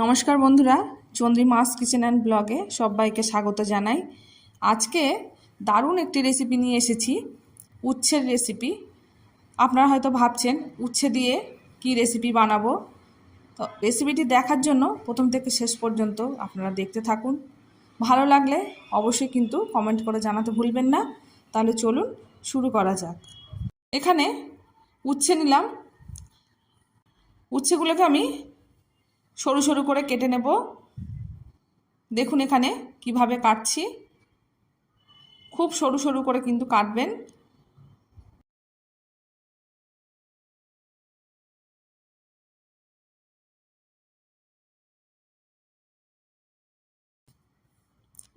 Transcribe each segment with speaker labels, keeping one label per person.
Speaker 1: নমস্কার বন্ধুরা, চন্দ্রী মাস kitchen and ব্লগে সবাইকে স্বাগত জানাই। আজকে দারুণ একটি রেসিপি নিয়ে এসেছি, উচ্ছের রেসিপি আপনারা হয়তো ভাবছেন, উচ্ছে দিয়ে কি রেসিপি বানাবো? তো রেসিপিটি দেখার জন্য প্রথম থেকে শেষ পর্যন্ত আপনারা দেখতে থাকুন। ভালো লাগলে অবশ্যই কিন্তু কমেন্ট করে জানাতে ভুলবেন না। তাহলে চলুন শুরু করা যাক। এখানে উচ্ছে নিলাম। উচ্ছেগুলোকে আমি সরু সরু করে কেটে নেব। দেখুন এখানে কীভাবে কাটছি। খুব সরু সরু করে কিন্তু কাটবেন।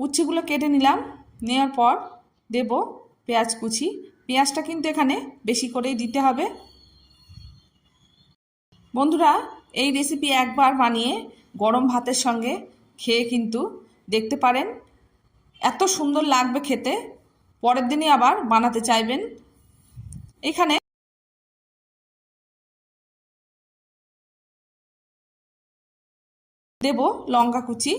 Speaker 1: উচ্ছেগুলো কেটে নিলাম। নেওয়ার পর দেব পেঁয়াজ কুচি। পেঁয়াজটা কিন্তু এখানে বেশি করেই দিতে হবে। বন্ধুরা এই রেসিপি একবার বানিয়ে গরম ভাতের সঙ্গে খেয়ে কিন্তু দেখতে পারেন। এত সুন্দর লাগবে খেতে। পরের দিনই আবার বানাতে চাইবেন। এখানে দেব লঙ্কা কুচি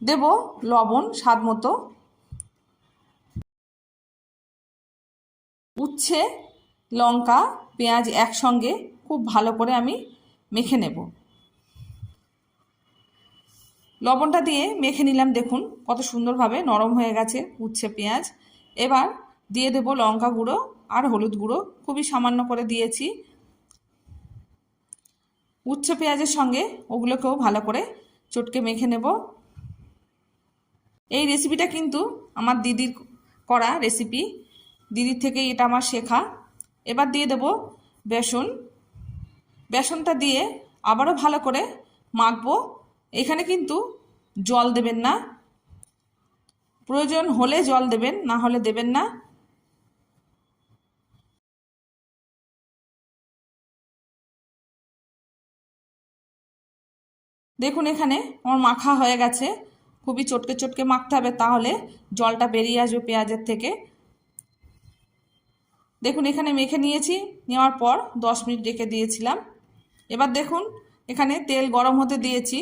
Speaker 1: দেব লবণ, স্বাদ মতো। উচ্ছে, লঙ্কা, পেঁয়াজ একসঙ্গে খুব ভালো করে আমি মেখে নেব। লবণটা দিয়ে মেখে নিলাম, দেখুন কত সুন্দরভাবে নরম হয়ে গেছে উচ্ছে, পেঁয়াজ। এবার দিয়ে দেব লঙ্কা গুঁড়ো আর হলুদ গুঁড়ো, খুবই সামান্য করে দিয়েছি। উচ্ছে, পেঁয়াজের সঙ্গে ওগুলোকেও ভালো করে চটকে মেখে নেব। এই রেসিপিটা কিন্তু আমার দিদির করা রেসিপি দিদির থেকে এটা আমার শেখা। এবার দিয়ে দেব বেসন। বেসনটা দিয়ে আবারও ভালো করে মাখবো। এখানে কিন্তু জল দেবেন না। প্রয়োজন হলে জল দেবেন, না হলে দেবেন না। দেখুন এখানে আমার মাখা হয়ে গেছে। খুবই চটকে চটকে মাখতে হবে, তাহলে জলটা বেরিয়ে আসবে পেঁয়াজের থেকে। দেখুন, এখানে মেখে নিয়েছি, নেওয়ার পর দশ মিনিট রেখে দিয়েছিলাম। এবার দেখুন, এখানে তেল গরম হতে দিয়েছি।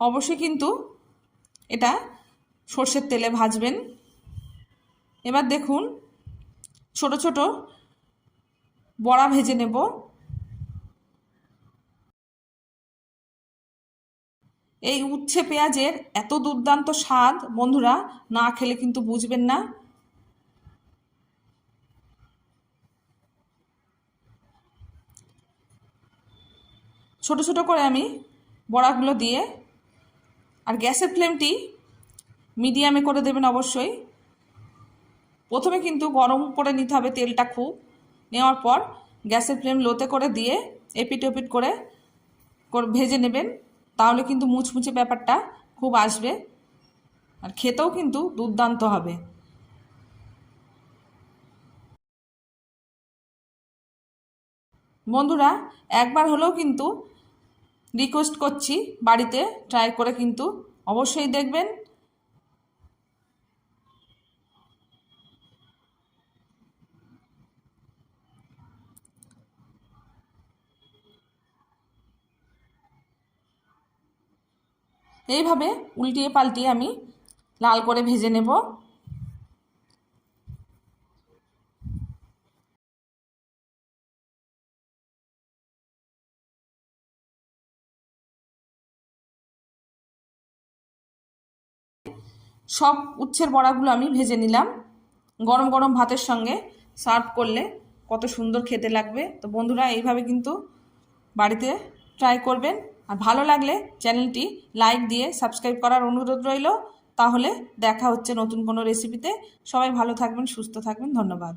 Speaker 1: অবশ্যই কিন্তু এটা সর্ষের তেলে ভাজবেন। এবার দেখুন, ছোট ছোট বড়া ভেজে নেব। এই উচ্ছে পেঁয়াজের এত দুর্দান্ত স্বাদ, বন্ধুরা, না খেলে কিন্তু বুঝবেন না। ছোট ছোট করে আমি বড়াগুলো দিয়ে, আর গ্যাসের ফ্লেমটি মিডিয়ামে করে দেবেন অবশ্যই। প্রথমে কিন্তু গরম করে নিতে হবে তেলটা খুব। নেওয়ার পর গ্যাসের ফ্লেম লোতে করে দিয়ে এপিট ওপিট করে ভেজে নেবেন। তাহলে কিন্তু মুচমুচে ব্যাপারটা খুব আসবে আর খেতেও কিন্তু দুর্দান্ত হবে। বন্ধুরা, একবার হলেও কিন্তু রিকোয়েস্ট করছি বাড়িতে ট্রাই করে কিন্তু অবশ্যই দেখবেন। এইভাবে উল্টিয়ে পাল্টিয়ে আমি লাল করে ভেজে নেব। সব উচ্ছের বড়াগুলো আমি ভেজে নিলাম। গরম গরম ভাতের সঙ্গে সার্ভ করলে কত সুন্দর খেতে লাগবে। তো বন্ধুরা, এইভাবে কিন্তু বাড়িতে ট্রাই করবেন। আর ভালো লাগলে চ্যানেলটি লাইক দিয়ে সাবস্ক্রাইব করার অনুরোধ রইল। তাহলে দেখা হচ্ছে নতুন কোনো রেসিপিতে সবাই ভালো থাকবেন, সুস্থ থাকবেন। ধন্যবাদ।